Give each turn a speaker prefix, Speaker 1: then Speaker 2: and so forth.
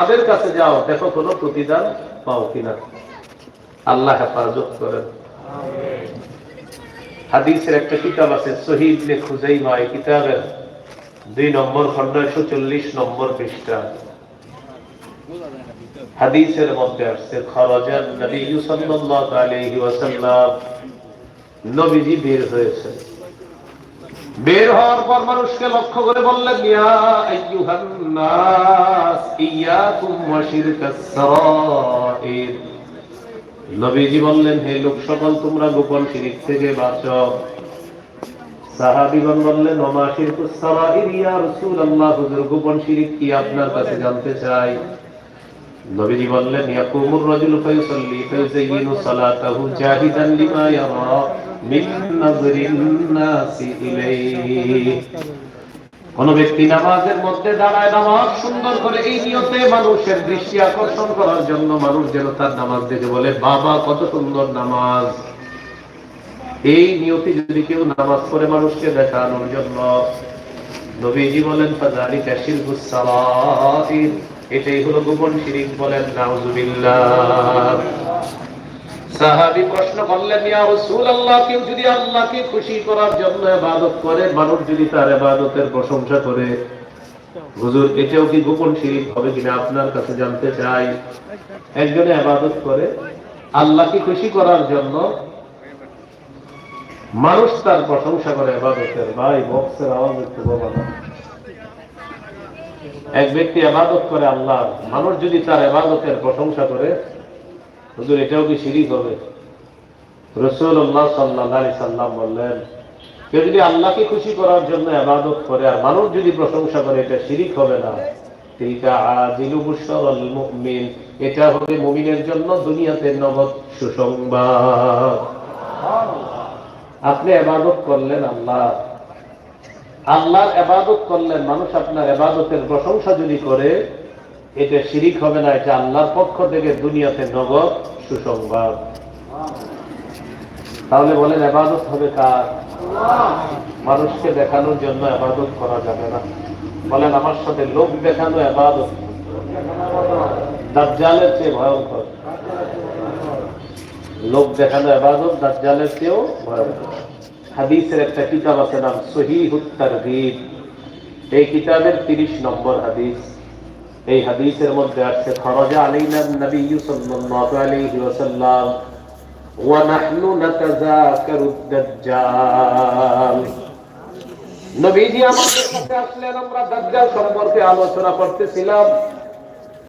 Speaker 1: তাদের কাছে যাও, দেখো কোনো প্রতিদান পাও কিনা। আল্লাহ হেফাজত করেন। হাদিসের একটা কিতাব আছে শহীদ লে খুজাইমা, এই কিতাবের দুই নম্বর খন্ড একশো চল্লিশ নম্বর পৃষ্ঠা। হাদিসের মধ্যে আসছে খরজান নবী সাল্লাল্লাহু আলাইহি ওয়াসাল্লাম নবীজি বের হয়েছে বের হওয়ার পর মানুষকে লক্ষ্য করে বললেন, ইয়া নবীজি বললেন, হে লোক সকল, তোমরা গোপন শিরিক থেকে বাঁচো। সাহাবীগণ বললেন হুজুর, গোপন শিরিক কি আপনার কাছে জানতে চাই? নবীজি বললেন, ইয়াকুমুর সালাতাহু জাহিদান লিমা ইয়ারা। কোন ব্যক্তি নামাজের মধ্যে দাঁড়ায় নামাজ সুন্দর করে এই নিয়তে মানুষের দৃষ্টি আকর্ষণ করার জন্য মানুষ যেন তার নামাজ দেখে বলে, বাবা, কত সুন্দর নামাজ। এই নিয়তি যদি কেউ নামাজ পড়ে মানুষকে দেখানোর জন্য, নবীজি বলেন, ফাযালিকা শিরকুস সারাইর এটাই হলো গোপন শিরিক বলেন, নাউজুবিল্লাহ। সাহাবী প্রশ্ন করলেন, ইয়া রাসূলুল্লাহ, কেউ যদি আল্লাহকে খুশি করার জন্য ইবাদত করে, মানুষ যদি তার ইবাদতের প্রশংসা করে, হুজুর, এটাও কি গোপন শিরিক হবে কিনা আপনার কাছে জানতে চাই? একজনে ইবাদত করে, আল্লাহকে খুশি করার জন্য মানুষ তার প্রশংসা করে ইবাদতের, ভাই, বক্সের আওয়াজ একটু বাবা এক ব্যক্তি আবাদত করে আল্লাহ, মানুষ যদি তার আবাদতের প্রশংসা করে হুজুর, এটাও কি শিরিক হবে? রসুল্লাহ সাল্লাহ সাল্লাম বললেন, কেউ যদি আল্লাহকে খুশি করার জন্য আবাদত করে আর মানুষ যদি প্রশংসা করে, এটা শিরিক হবে না। এটা হবে মুমিনের জন্য দুনিয়াতে নগদ সুসংবাদ। আপনি আবাদত করলেন আল্লাহ। আল্লাহর এবাদত করলেন মানুষ আপনার এবাদতের প্রশংসা যদি করে এটা শিরিক হবে না, এটা আল্লাহর পক্ষ থেকে দুনিয়াতে নগদ সুসংবাদ। তাহলে বলেন এবাদত হবে কার? মানুষকে দেখানোর জন্য এবাদত করা যাবে না। বলেন, আমার সাথে লোক দেখানো এবাদত দাজ্জালের চেয়ে ভয়ঙ্কর। লোক দেখানো এবাদত দাজ্জালের চেয়েও ভয়ঙ্কর। হাদিসের একটা কিতাব আছে, নাম সহিহুত তারগীব। এই কিতাবের 30 নম্বর হাদিস। এই হাদিসের মধ্যে আছে খরজা আলাইনা নবী সাল্লাল্লাহু আলাইহি ওয়াসাল্লাম ওয়া নাহনু নাতাযাকারু দাজ্জাল। নবীজি আমাদের সাথে আসলেন, আমরা দাজ্জাল সম্পর্কে আলোচনা করতেছিলাম।